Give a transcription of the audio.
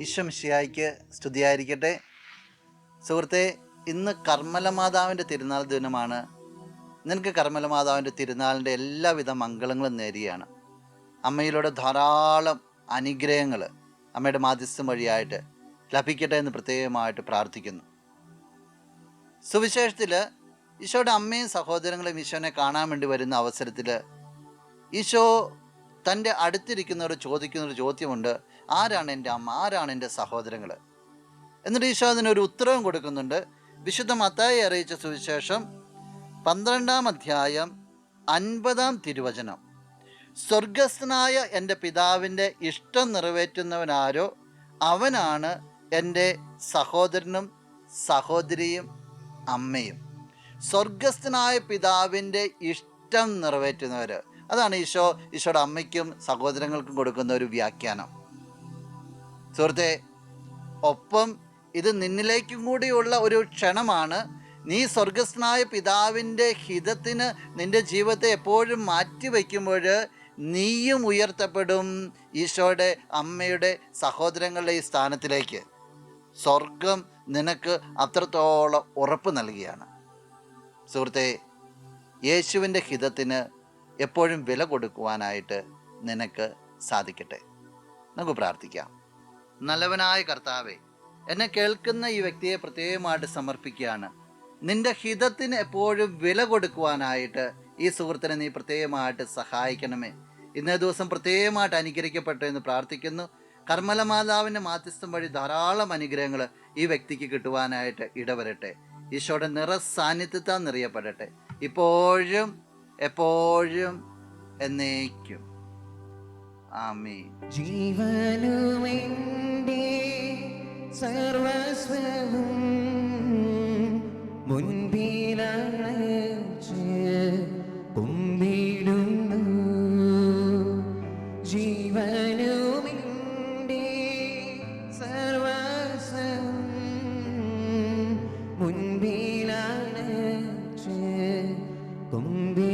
ഈശ്വമിഷിയായിക്ക് സ്തുതിയായിരിക്കട്ടെ. സുഹൃത്തെ ഇന്ന് കർമ്മല മാതാവിന്റെ തിരുനാൾ ദിനമാണ്. നിനക്ക് കർമ്മല മാതാവിന്റെ തിരുനാളിന്റെ എല്ലാവിധ മംഗളങ്ങളും നേരുകയാണ്. അമ്മയിലൂടെ ധാരാളം അനുഗ്രഹങ്ങൾ അമ്മയുടെ മാധ്യസ്ഥം വഴിയായിട്ട് ലഭിക്കട്ടെ എന്ന് പ്രത്യേകമായിട്ട് പ്രാർത്ഥിക്കുന്നു. സുവിശേഷത്തിൽ ഈശോയുടെ അമ്മയും സഹോദരങ്ങളും ഈശോനെ കാണാൻ വേണ്ടി വരുന്ന അവസരത്തിൽ ഈശോ തന്റെ അടുത്തിരിക്കുന്നവർ ചോദിക്കുന്ന ഒരു ചോദ്യമുണ്ട്. ആരാണ് എന്റെ അമ്മ? ആരാണ് എന്റെ സഹോദരങ്ങൾ എന്നിട്ട് ഈശോ അതിനൊരു ഉത്തരവും കൊടുക്കുന്നുണ്ട്. വിശുദ്ധ മത്തായി അറിയിച്ച സുവിശേഷം പന്ത്രണ്ടാം അധ്യായം അൻപതാം തിരുവചനം. സ്വർഗസ്ഥനായ എന്റെ പിതാവിന്റെ ഇഷ്ടം നിറവേറ്റുന്നവനാരോ? അവനാണ് എന്റെ സഹോദരനും സഹോദരിയും അമ്മയും. സ്വർഗസ്ഥനായ പിതാവിന്റെ ഇഷ്ടം നിറവേറ്റുന്നവർ അതാണ് ഈശോ ഈശോയുടെ അമ്മയ്ക്കും സഹോദരങ്ങൾക്കും കൊടുക്കുന്ന ഒരു വ്യാഖ്യാനം. സുഹൃത്തെ ഒപ്പം ഇത് നിന്നിലേക്കും കൂടിയുള്ള ഒരു ക്ഷണമാണ് നീ സ്വർഗസ്നായ പിതാവിന്റെ ഹിതത്തിന് നിന്റെ ജീവിതത്തെ എപ്പോഴും മാറ്റിവെക്കുമ്പോൾ നീയും ഉയർത്തപ്പെടും ഈശോയുടെ അമ്മയുടെ സഹോദരങ്ങളുടെ ഈ സ്ഥാനത്തിലേക്ക്. സ്വർഗം നിനക്ക് അത്രത്തോളം ഉറപ്പ് നൽകിയാണ്. സുഹൃത്തെ യേശുവിന്റെ ഹിതത്തിന് എപ്പോഴും വില കൊടുക്കുവാനായിട്ട് നിനക്ക് സാധിക്കട്ടെ. നമുക്ക് പ്രാർത്ഥിക്കാം. നല്ലവനായ കർത്താവെ എന്നെ കേൾക്കുന്ന ഈ വ്യക്തിയെ പ്രത്യേകമായിട്ട് സമർപ്പിക്കുകയാണ്. നിന്റെ ഹിതത്തിന് എപ്പോഴും വില കൊടുക്കുവാനായിട്ട് ഈ സുഹൃത്തിനെ നീ പ്രത്യേകമായിട്ട് സഹായിക്കണമേ. ഇന്നേ ദിവസം പ്രത്യേകമായിട്ട് അനുഗ്രഹിക്കപ്പെട്ടു എന്ന് പ്രാർത്ഥിക്കുന്നു. കർമ്മല മാതാവിന്റെ മാധ്യസ്ഥം വഴി ധാരാളം അനുഗ്രഹങ്ങൾ ഈ വ്യക്തിക്ക് കിട്ടുവാനായിട്ട് ഇടവരട്ടെ. ഈശോയുടെ നിറ സാന്നിധ്യത്താൽ നിറയപ്പെടട്ടെ. ഇപ്പോഴും എപ്പോഴും എന്നേക്കും. ആമീ ജീവനുമെന്റെ സർവസ്വവും മുൻപിലണച്ച് കുമ്പിടുന്നു. ജീവനുമെന്റെ സർവസ്വവും മുൻപിലണച്ച് കുമ്പി